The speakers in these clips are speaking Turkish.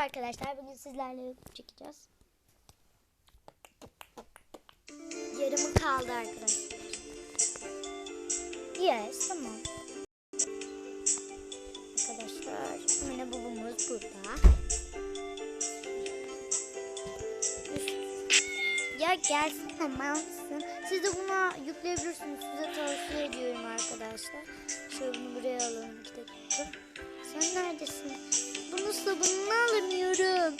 Arkadaşlar bugün sizlerle çekeceğiz. Yarımı kaldı arkadaşlar. Yes tamam. Arkadaşlar yine babamız burada. Ya gelsin tamamsın. Siz de buna yükleyebilirsiniz. Size tavsiye ediyorum arkadaşlar. Şöyle bunu buraya alalım. Bir dakika. Sen neredesin? Bunu sabununu alamıyorum.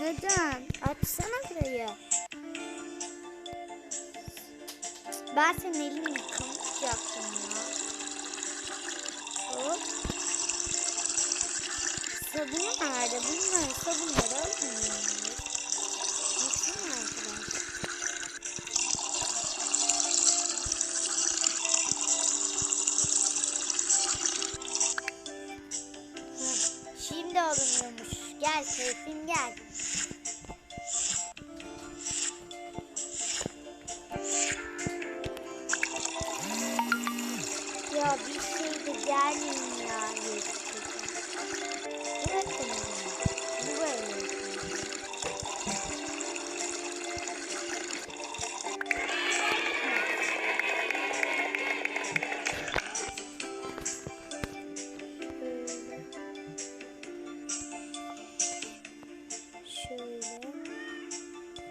Neden? Açsana burayı. Ben senin elini yıkamayacaktım ya. Hop. Sabunu nerede? Bunlar sabunları almıyoruz.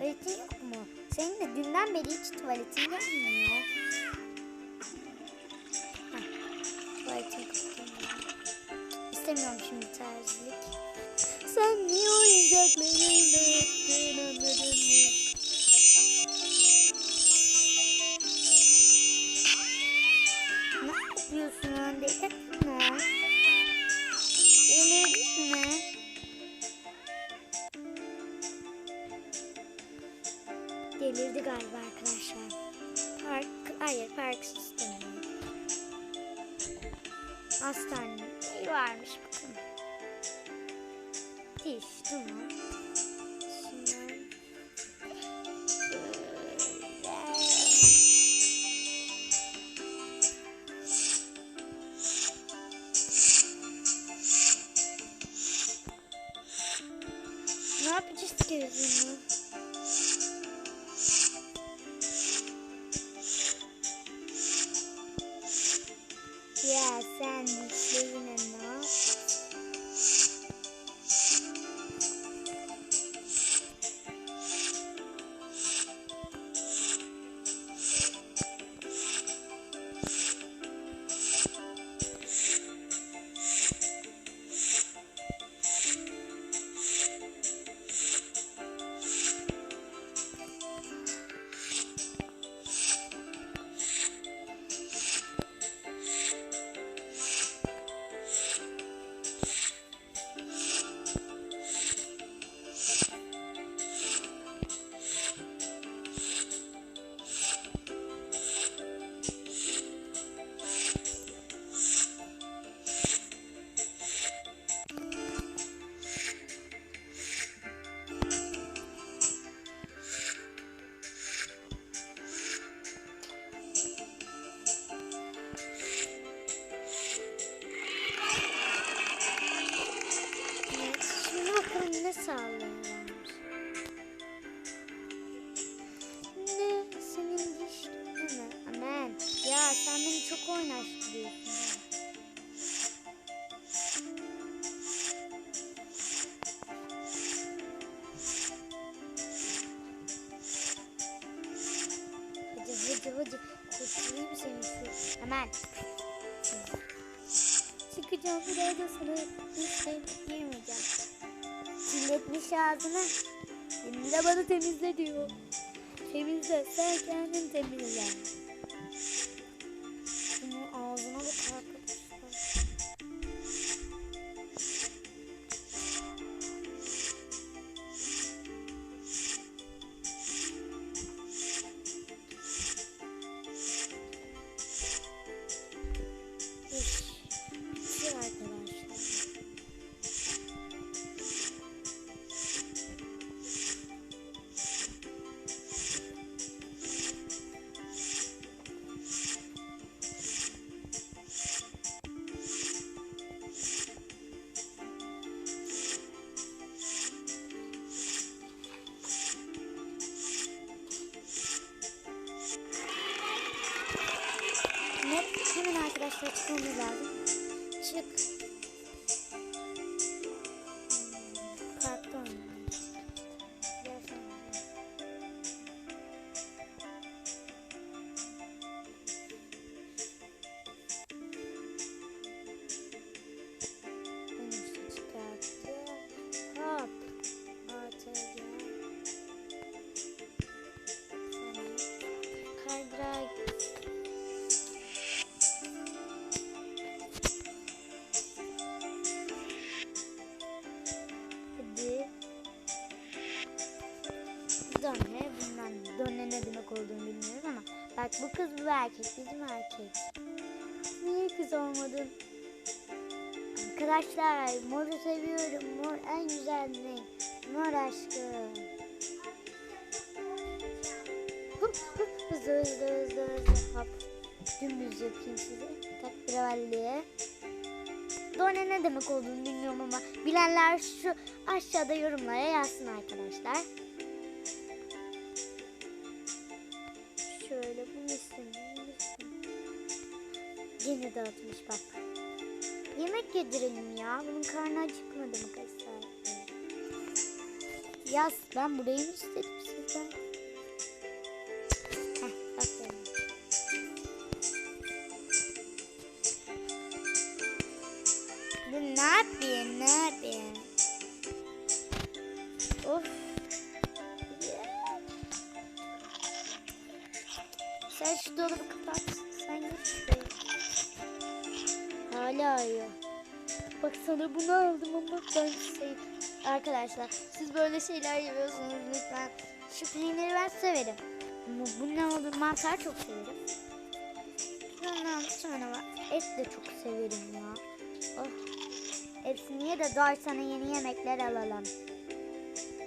Tuvaletin yok mu? Senin de dünden beri hiç tuvaletin gelmiyor. İstemiyorum şimdi terzilik. Sen niye oyuncaklarında yaptın anladın mı? Ne yapıyorsun önde? Etme. Delirdin mi? Delirdi galiba arkadaşlar. Park, hayır park sistemi. Hastane. Varmış bakın. Diş, tamam. Şimdi Ne yapacağız ki yüzünü? Hemen. Çıkacağım buraya da sana hiç şey girmeyeceğim. Kirletmiş ağzını. Şimdi de bana temizle diyor. Temizle sen kendin temizle. Erkek bizim erkek. Niye kız olmadın? Arkadaşlar moru seviyorum. Mor en güzel renk. Mor aşkım. Hop hop hızlı hızlı hızlı hızlı hop. Dümdüz yapayım size. Takravalliye. Done ne demek olduğunu bilmiyorum ama bilenler şu aşağıda yorumlara yazsın arkadaşlar. Yine dağıtmış bak. Yemek yedirelim ya. Bunun karnı acıkmadı mı kaç saattir? Yaz ben burayı mı istedim sizden? Ne yapayım ne yapayım? Of. Sen şu dolabı kapat. Sen şuraya. Hala arıyor. Bak sana bunu aldım ama ben şey... Arkadaşlar siz böyle şeyler yapıyorsunuz lütfen. Şu peyniri ben severim. Ama bu ne olur mantar çok severim. Ondan sonra var. Et de çok severim ya. Oh. Hepsini ye de doy sana yeni yemekler alalım.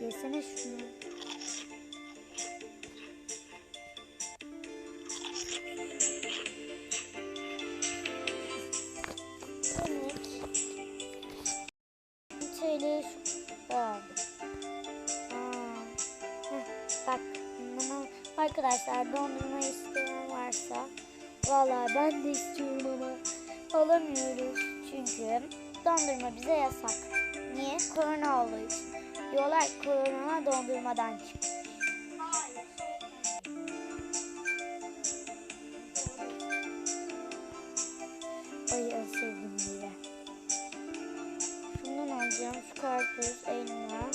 Yesene şunu. Arkadaşlar dondurma isteyen varsa vallahi ben de istiyorum ama alamıyoruz çünkü dondurma bize yasak. Niye? Korona olduğu için. Diyorlar korona dondurmadan çıkmış. Ay en sevdiğim biri. Şundan alacağım. Şu karpuz, elma,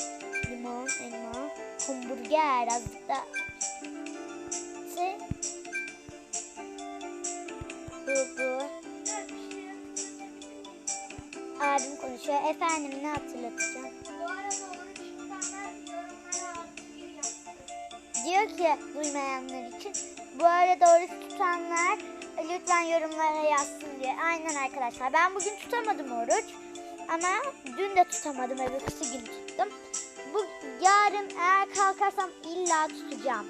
limon, elma, hamburger azıcık da. Konuşuyor. Efendim ne hatırlatacağım? Diyor ki duymayanlar için. Bu arada oruç tutanlar lütfen yorumlara yazsın diye. Aynen arkadaşlar. Ben bugün tutamadım oruç. Ama dün de tutamadım. Öbürsü gün tuttum. Bu yarın eğer kalkarsam illa tutacağım.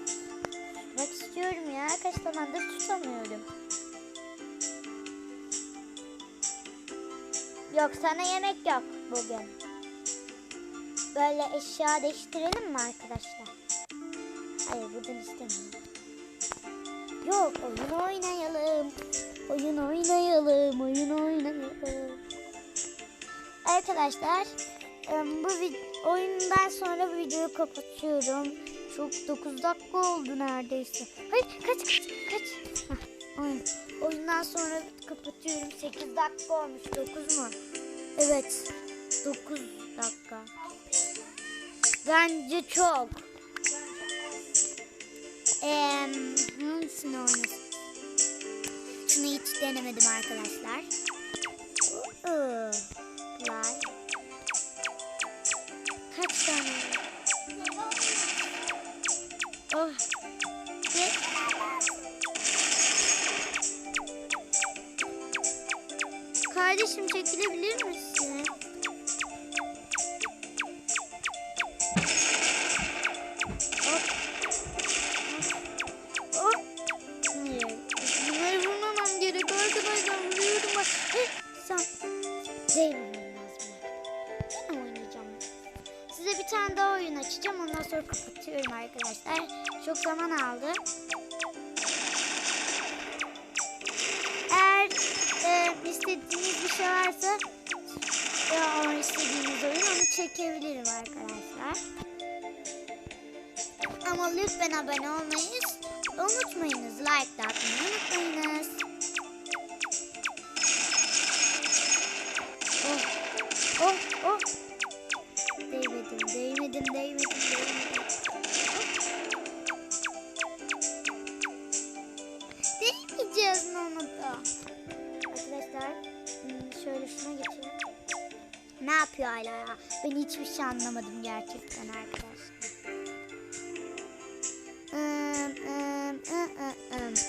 Tutmak istiyorum ya. Kaç zamandır tutamıyorum. Yok sana yemek yok bugün. Böyle eşya değiştirelim mi arkadaşlar? Hayır buradan istemiyorum. Yok oyun oynayalım. Oyun oynayalım. Oyun oynayalım. Arkadaşlar bu oyundan sonra videoyu kapatıyorum. Çok 9 dakika oldu neredeyse. Hayır kaç kaç kaç. Hah, oyun. Oyundan sonra kapatıyorum. 8 dakika olmuş. 9 mu? Evet. 9 dakika. Bence çok. Eee hangisini oynasın? Şunu hiç denemedim arkadaşlar. Ben oynayacağım. Size bir tane daha oyun açacağım. Ondan sonra kapatıyorum arkadaşlar. Çok zaman aldı. Eğer e, istediğiniz varsa ya o istediğiniz oyun onu çekebilirim arkadaşlar. Ama lütfen abone olmayı unutmayınız. Like de atmayı unutmayınız. Ben hiçbir şey anlamadım gerçekten arkadaşlar.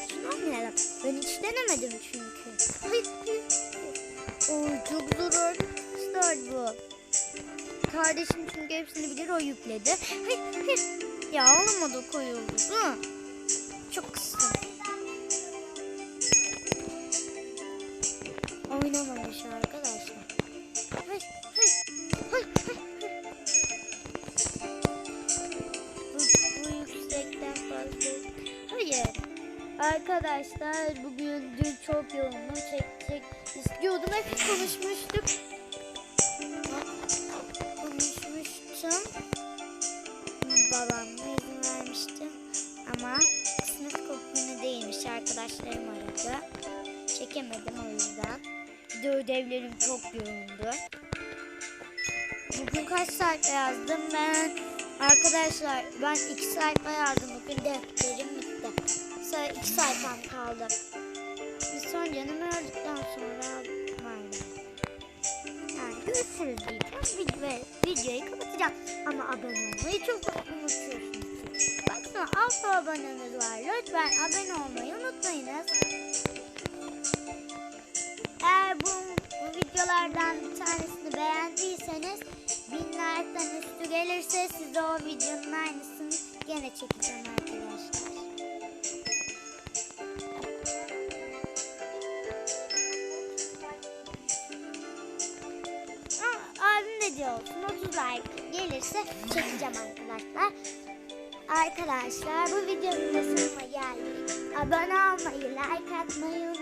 Şunu oynayalım. Ben hiç denemedim çünkü. Oy çok zor arkadaşlar bu. Kardeşim çünkü hepsini bilir o yükledi. Ya olmadı koyuldu. Hı. Çok kısa. Oynamamış arkadaşlar. Hayır, hayır. Arkadaşlar bugün dün çok yoğundum. Çekecek istiyordum. Hep konuşmuştuk. Konuşmuştum. Babamla izin vermiştim. Ama sınıf kopyunu değilmiş. Arkadaşlarım aradı. Çekemedim o yüzden. Bir de ödevlerim çok yoğundu. Bugün kaç sayfa yazdım ben? Arkadaşlar ben iki sayfa yazdım. Bugün defterim bitti. Sonra iki sayfam kaldı. Bir son canım öldükten sonra vardı. Yani görüşürüz diyeceğim. Video, videoyu kapatacağım. Ama abone olmayı çok unutuyorsunuz. Baksana altı abonemiz var. Lütfen abone olmayı unutmayınız. Eğer bu, bu videolardan bir tanesini beğendiyseniz bin like'dan üstü gelirse size o videonun aynısını gene çekeceğim arkadaşlar. Aa, de diyor olsun 30 like gelirse çekeceğim arkadaşlar. Arkadaşlar bu videonun da sonuna geldik. Abone olmayı, like atmayı